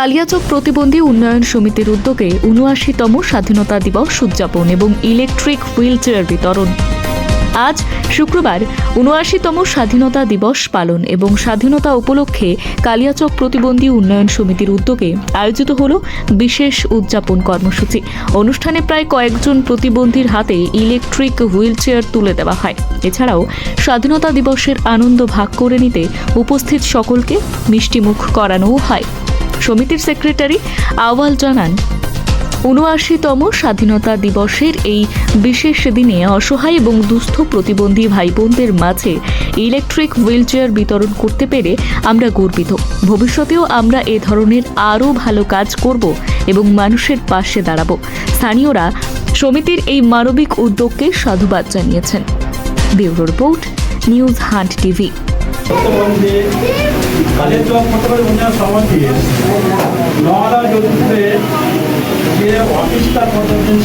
কালিয়াচক প্রতিবন্ধী উন্নয়ন সমিতির উদ্যোগে উনআশিতম স্বাধীনতা দিবস উদযাপন এবং ইলেকট্রিক হুইল চেয়ার বিতরণ। আজ শুক্রবার উনআশিতম স্বাধীনতা দিবস পালন এবং স্বাধীনতা উপলক্ষে কালিয়াচক প্রতিবন্ধী উন্নয়ন সমিতির উদ্যোগে আয়োজিত হল বিশেষ উদযাপন কর্মসূচি। অনুষ্ঠানে প্রায় কয়েকজন প্রতিবন্ধীর হাতে ইলেকট্রিক হুইল চেয়ার তুলে দেওয়া হয়। এছাড়াও স্বাধীনতা দিবসের আনন্দ ভাগ করে নিতে উপস্থিত সকলকে মিষ্টিমুখ করানোও হয়। সমিতির সেক্রেটারি আওয়াল জানান, উনআশিতম স্বাধীনতা দিবসের এই বিশেষ দিনে অসহায় এবং দুস্থ প্রতিবন্ধী ভাই বোনদের মাঝে ইলেকট্রিক হুইলচেয়ার বিতরণ করতে পেরে আমরা গর্বিত। ভবিষ্যতেও আমরা এ ধরনের আরও ভালো কাজ করব এবং মানুষের পাশে দাঁড়াবো। স্থানীয়রা সমিতির এই মানবিক উদ্যোগকে সাধুবাদ জানিয়েছেন। Bureau report, News Hunt TV. উন্নয়ন যে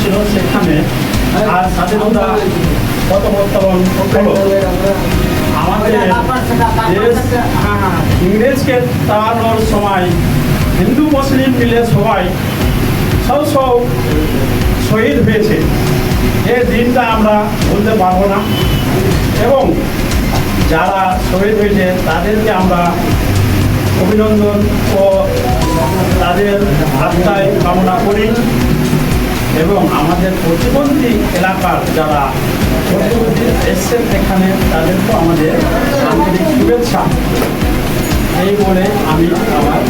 ছিল সেখানে আর স্বাধীনতা ইংরেজকে তাড়ানোর সময়, হিন্দু, মুসলিম মিলে সবাই সব সব শহীদ হয়েছে। এই দিনটা আমরা বলতে পারব না। এবং যারা শহীদ হয়েছে, তাদেরকে আমরা অভিনন্দন ও তাদের আত্মায় কামনা করি এবং আমাদের প্রতিবন্ধী এলাকার যারা প্রতিবন্ধী এসছেন এখানে, তাদেরকেও আমাদের আন্তরিক শুভেচ্ছা। এই বলে আমি আমার